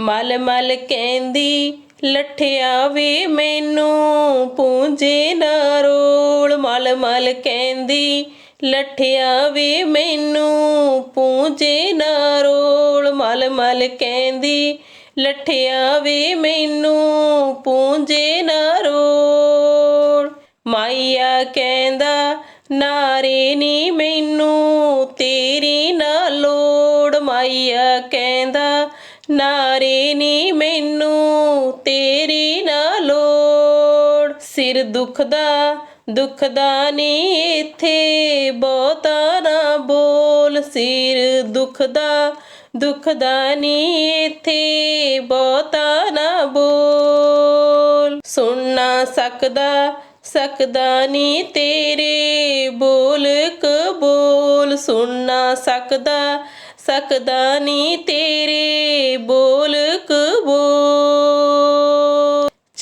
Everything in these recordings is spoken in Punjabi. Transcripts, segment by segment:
ਮਲ ਮਲ ਕਹਿੰਦੀ, ਲਠਿਆ ਵੇ ਮੈਨੂੰ ਪੂੰਜੇ ਨਾ ਰੋਲ। ਮਲ ਮਲ ਕਹਿੰਦੀ, ਲਠਿਆ ਵੇ ਮੈਨੂੰ ਪੂੰਜੇ ਨਾ ਰੋਲ। ਮਲ ਮਲ ਕਹਿੰਦੀ, ਲਠਿਆ ਵੇ ਮੈਨੂੰ ਪੂੰਜੇ ਨਾ ਰੋਲ। ਮਾਈਆ ਕਹਿੰਦਾ, ਨਾਰੇ ਨੀ ਮੈਨੂੰ ਤੇਰੀ ਨਾ ਲੋੜ। ਮਾਈਆ ਕਹਿੰਦਾ ਨਾਰੇ ਨੀ ਮੈਨੂੰ ਤੇਰੀ ਨਾ ਲੋੜ। ਸਿਰ ਦੁਖਦਾ ਦੁਖਦਾ ਨੀ ਇੱਥੇ, ਬਹੁਤਾ ਨਾ ਬੋਲ। ਸਿਰ ਦੁਖਦਾ ਦੁਖਦਾ ਨੀ ਇੱਥੇ, ਬਹੁਤਾ ਨਾ ਬੋਲ। ਸੁਣਨਾ ਸਕਦਾ ਸਕਦਾ ਨੀ ਤੇਰੇ ਬੋਲ ਕਬੋਲ। ਸੁਣ ਨਾ ਸਕਦਾ ਸਕਦਾ ਨੀ ਤੇਰੇ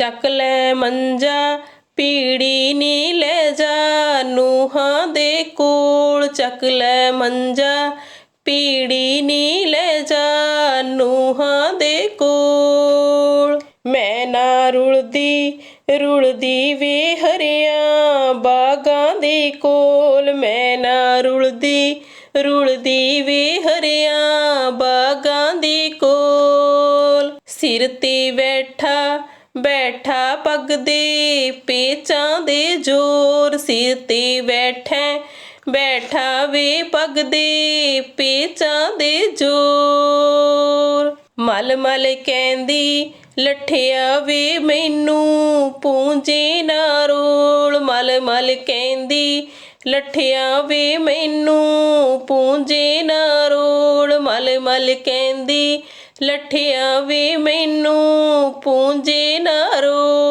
ਚੱਕ ਲੈ ਮੰਜਾ, ਪੀੜੀ ਨੀ ਲੈ ਜਾ, ਨੂਹਾਂ ਦੇ ਕੋਲ ਚੱਕ ਲੈ ਮੰਜਾ, ਪੀੜੀ ਨੀ ਲੈ ਜਾ, ਨੂਹਾਂ ਦੇ ਕੋਲ। ਮੈਂ ਨਾ ਰੁਲਦੀ ਰੁਲਦੀ ਵੇ ਹਰਿਆ ਬਾਗਾਂ ਦੇ ਕੋਲ। ਮੈਂ ਨਾ ਰੁਲਦੀ ਰੁਲਦੀ ਵੇ ਹਰਿਆ ਬਾਗਾਂ ਦੇ ਕੋਲ। ਸਿਰ ਤੇ ਬੈਠਾ ਬੈਠਾ ਪੱਗ ਦੇ ਪੇਚਾਂ ਦੇ ਜ਼ੋਰ ਸਿਰ ਤੇ ਬੈਠਾ। ਬੈਠਾ ਵੇ ਪੱਗ ਦੇ ਪੇਚਾਂ ਦੇ ਜ਼ੋਰ। ਮਲ ਮਲ ਕਹਿੰਦੀ ਲਠਿਆ ਵੇ ਮੈਨੂੰ ਪੂੰਜੇ ਨਾ ਰੋਲ। ਮਲ ਮਲ ਕਹਿੰਦੀ ਲਠਿਆ ਵੇ ਮੈਨੂੰ ਪੂੰਜੇ ਨਾ ਰੋਲ। ਮਲ ਮਲ ਕਹਿੰਦੀ ਲਠਿਆ ਵੇ ਮੈਨੂੰ ਪੂੰਜੇ ਨਾ ਰੋਲ